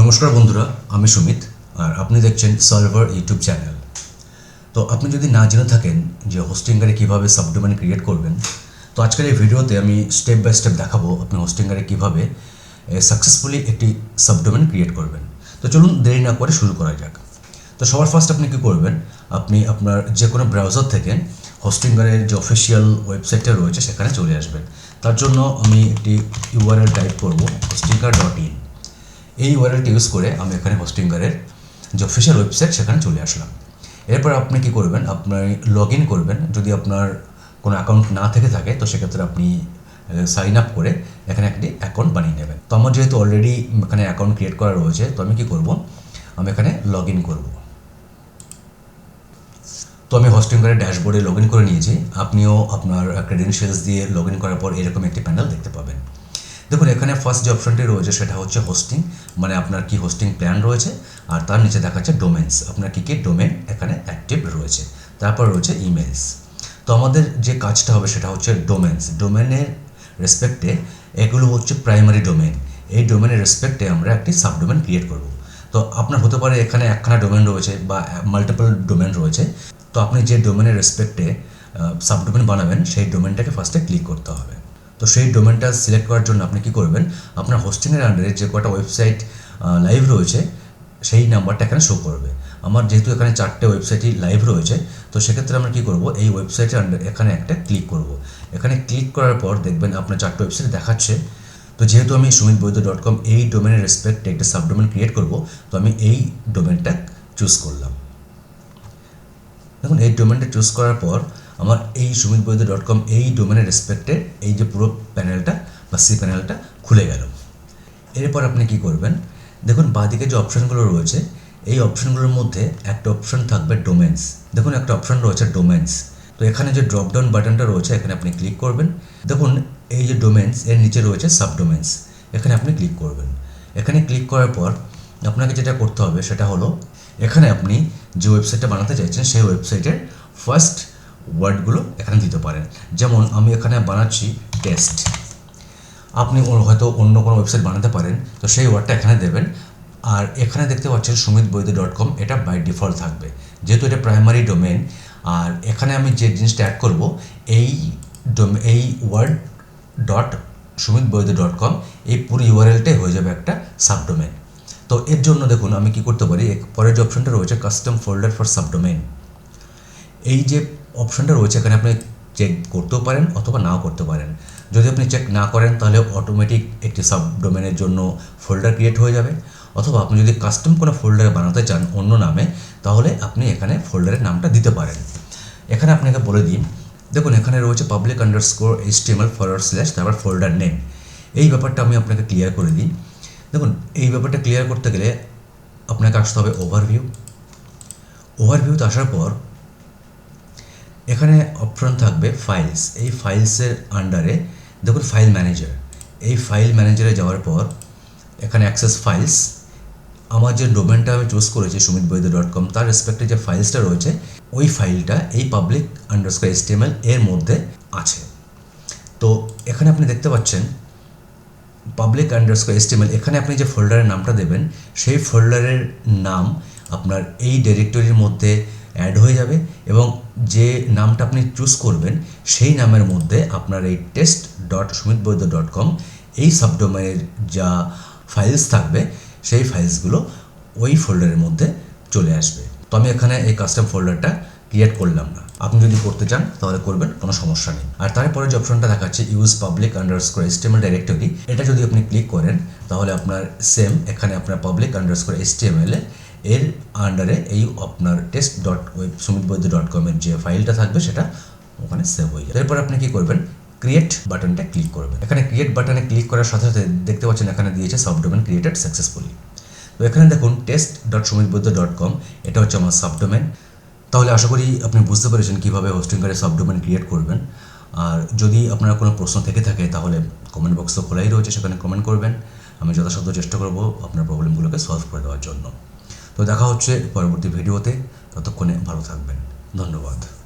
নমস্কার বন্ধুরা, আমি সুমিত আর আপনি দেখছেন সার্ভার ইউটিউব চ্যানেল তো আপনি যদি না জেনে থাকেন যে হোস্টিংগারে কীভাবে সাবডোমেন ক্রিয়েট করবেন, তো আজকের এই ভিডিওতে আমি স্টেপ বাই স্টেপ দেখাবো আপনি হোস্টিংগারে কীভাবে সাকসেসফুলি একটি সাবডোমেন ক্রিয়েট করবেন। তো চলুন দেরি না করে শুরু করা যাক। তো সবার ফার্স্ট আপনি কী করবেন, আপনি আপনার যে কোনো ব্রাউজার থেকে হোস্টিংগারের যে অফিসিয়াল ওয়েবসাইটটা রয়েছে সেখানে চলে আসবেন। তার জন্য আমি একটি ইউআরএল টাইপ করব হোস্টিংগার ডট ইন এই ইউআরএলটি ইউজ করে আমি এখানে হোস্টিংগারের যে অফিসিয়াল ওয়েবসাইট সেখানে চলে আসলাম। এরপর আপনি কি করবেন? আপনি লগ ইন করবেন। যদি আপনার কোনো অ্যাকাউন্ট না থেকে থাকে, তো সেক্ষেত্রে আপনি সাইন আপ করে এখানে একটি অ্যাকাউন্ট বানিয়ে নেবেন। তো আমার যেহেতু অলরেডি এখানে অ্যাকাউন্ট ক্রিয়েট করা রয়েছে, তো আমি কি করব? আমি এখানে লগ ইন করব। তো আমি হোস্টিংগারের ড্যাশবোর্ডে লগ ইন করে নিয়েছি। আপনিও আপনার ক্রেডেনশিয়ালস দিয়ে লগ ইন করার পর এরকম একটি প্যানেল দেখতে পাবেন। দেখুন, এখানে ফার্স্ট যে অপশনটি রয়েছে, সেটা হচ্ছে হোস্টিং মানে আপনার কি হোস্টিং প্ল্যান রয়েছে, আর তার নিচে দেখাচ্ছে ডোমেন্স আপনার কী কী ডোমেন এখানে অ্যাক্টিভ রয়েছে। তারপর রয়েছে ইমেলস তো আমাদের যে কাজটা হবে সেটা হচ্ছে ডোমেন্স ডোমেনের রেসপেক্টে এগুলো হচ্ছে প্রাইমারি ডোমেন এই ডোমেনের রেসপেক্টে আমরা একটি সাবডোমেন ক্রিয়েট করব। তো আপনার হতে পারে এখানে একখানা ডোমেন রয়েছে বা মাল্টিপল ডোমেন রয়েছে। তো আপনি যে ডোমেনের রেসপেক্টে সাবডোমেন বানাবেন, সেই ডোমেনটাকে ফার্স্টে ক্লিক করতে হবে। তো সেই ডোমেনটা সিলেক্ট করার জন্য আপনি কী করবেন? আপনার হোস্টিংয়ের আন্ডারে যে কটা ওয়েবসাইট লাইভ রয়েছে, সেই নাম্বারটা এখানে শো করবে। আমার যেহেতু এখানে চারটে ওয়েবসাইটই লাইভ রয়েছে, তো সেক্ষেত্রে আমরা কী করব? এই ওয়েবসাইটের আন্ডার এখানে একটা ক্লিক করব। এখানে ক্লিক করার পর দেখবেন আপনার চারটে ওয়েবসাইট দেখাচ্ছে। তো যেহেতু আমি সুমিত বৈদ্য ডট কম এই ডোমেনের রেসপেক্টে একটা সাবডোমেন ক্রিয়েট করব, তো আমি এই ডোমেনটা চুজ করলাম। দেখুন, এই ডোমেনটা চুজ করার পর আমার এই সুমিত বৈদ্য ডট কম এই ডোমেনের রেসপেক্টে এই যে পুরো প্যানেলটা বা সি প্যানেলটা খুলে গেল। এরপর আপনি কি করবেন? দেখুন, বাঁদিকে যে অপশানগুলো রয়েছে, এই অপশানগুলোর মধ্যে একটা অপশান থাকবে ডোমেন্স দেখুন, একটা অপশান রয়েছে ডোমেন্স তো এখানে যে ড্রপডাউন বাটনটা রয়েছে, এখানে আপনি ক্লিক করবেন। দেখুন, এই যে ডোমেন্স এর নিচে রয়েছে সাবডোমেন্স এখানে আপনি ক্লিক করবেন। এখানে ক্লিক করার পর আপনাকে যেটা করতে হবে, সেটা হলো, এখানে আপনি যে ওয়েবসাইটটা বানাতে চাইছেন, সেই ওয়েবসাইটের ফার্স্ট ওয়ার্ডগুলো এখানে দিতে পারেন। যেমন, আমি এখানে বানাচ্ছি টেস্ট আপনি হয়তো অন্য কোনো ওয়েবসাইট বানাতে পারেন, তো সেই ওয়ার্ডটা এখানে দেবেন। আর এখানে দেখতে পাচ্ছেন সুমিত বৈদ্য ডট কম এটা বাই ডিফল্ট থাকবে। যেহেতু এটা প্রাইমারি ডোমেন আর এখানে আমি যে জিনিসটা অ্যাড করব, এই ডোমে এই word dot Sumit Baidya dot com এই পুরো ইউআরএলটাই হয়ে যাবে একটা সাবডোমেন তো এর জন্য দেখুন, আমি কি করতে পারি পরের যে অপশনটা রয়েছে কাস্টম ফোল্ডার ফর সাবডোমেন এই যে অপশনটা রয়েছে, এখানে আপনি চেক করতেও পারেন অথবা নাও করতে পারেন। যদি আপনি চেক না করেন, তাহলে অটোমেটিক একটি সাব ডোমেনের জন্য ফোল্ডার ক্রিয়েট হয়ে যাবে। অথবা আপনি যদি কাস্টম কোনো ফোল্ডার বানাতে চান অন্য নামে, তাহলে আপনি এখানে ফোল্ডারের নামটা দিতে পারেন। এখানে আপনাকে বলে দিন দেখুন এখানে রয়েছে public underscore H T M L forward slash তারপর ফোল্ডার নেম এই ব্যাপারটা আমি আপনাকে ক্লিয়ার করে দিই। দেখুন, এই ব্যাপারটা ক্লিয়ার করতে গেলে আপনাকে আসতে হবে ওভারভিউ ওভারভিউতে আসার পর এখানে অপশন থাকবে ফাইলস এই ফাইলসের আন্ডারে দেখুন ফাইল ম্যানেজার এই ফাইল ম্যানেজারে যাওয়ার পর এখানে অ্যাক্সেস ফাইলস আমার যে ডোমেনটা আমি চুজ করেছি সুমিত বৈদ্য ডট কম তার রেসপেক্টে যে ফাইলসটা রয়েছে, ওই ফাইলটা এই পাবলিক আন্ডারস্কোর এসটিএমএল এর মধ্যে আছে। তো এখানে আপনি দেখতে পাচ্ছেন পাবলিক আন্ডারস্কোর এসটিএমএল এখানে আপনি যে ফোল্ডারের নামটা দেবেন, সেই ফোল্ডারের নাম আপনার এই ডিরেক্টরির মধ্যে অ্যাড হয়ে যাবে এবং যে নামটা আপনি চুজ করবেন, সেই নামের মধ্যে আপনার এই test dot Sumit Baidya dot com এই সাবডোমেনের যা ফাইলস থাকবে, সেই ফাইলসগুলো ওই ফোল্ডারের মধ্যে চলে আসবে। তো আমি এখানে এই কাস্টম ফোল্ডারটা ক্রিয়েট করলাম না। আপনি যদি করতে চান, তাহলে করবেন, কোনো সমস্যা নেই। আর তারপরে যে অপশনটা দেখাচ্ছে use public underscore HTML directory এটা যদি আপনি ক্লিক করেন, তাহলে আপনার সেম এখানে আপনার পাবলিক আন্ডারস্কোর এসটিএমএল এর আন্ডারে এই আপনার test dot web Sumit Baidya dot কমের যে ফাইলটা থাকবে, সেটা ওখানে সেভ হয়ে যাবে। এরপর আপনি কি করবেন? ক্রিয়েট বাটনটা ক্লিক করবেন। এখানে ক্রিয়েট বাটনে ক্লিক করার সাথে সাথে দেখতে পাচ্ছেন এখানে দিয়েছে সাবডোমেন ক্রিয়েটেড সাকসেসফুলি তো এখানে দেখুন test dot Sumit Baidya dot com এটা হচ্ছে আমার সাবডোমেন তাহলে আশা করি আপনি বুঝতে পেরেছেন কীভাবে হোস্টিং করে সাবডোমেন ক্রিয়েট করবেন। আর যদি আপনার কোনো প্রশ্ন থেকে থাকে, তাহলে কমেন্ট বক্স তো খোলাই রয়েছে, সেখানে কমেন্ট করবেন। আমি যথাসাধ্য চেষ্টা করব আপনার প্রবলেমগুলোকে সলভ করে দেওয়ার জন্য। তো দেখা হচ্ছে পরবর্তী ভিডিওতে। ততক্ষণে ভালো থাকবেন। ধন্যবাদ।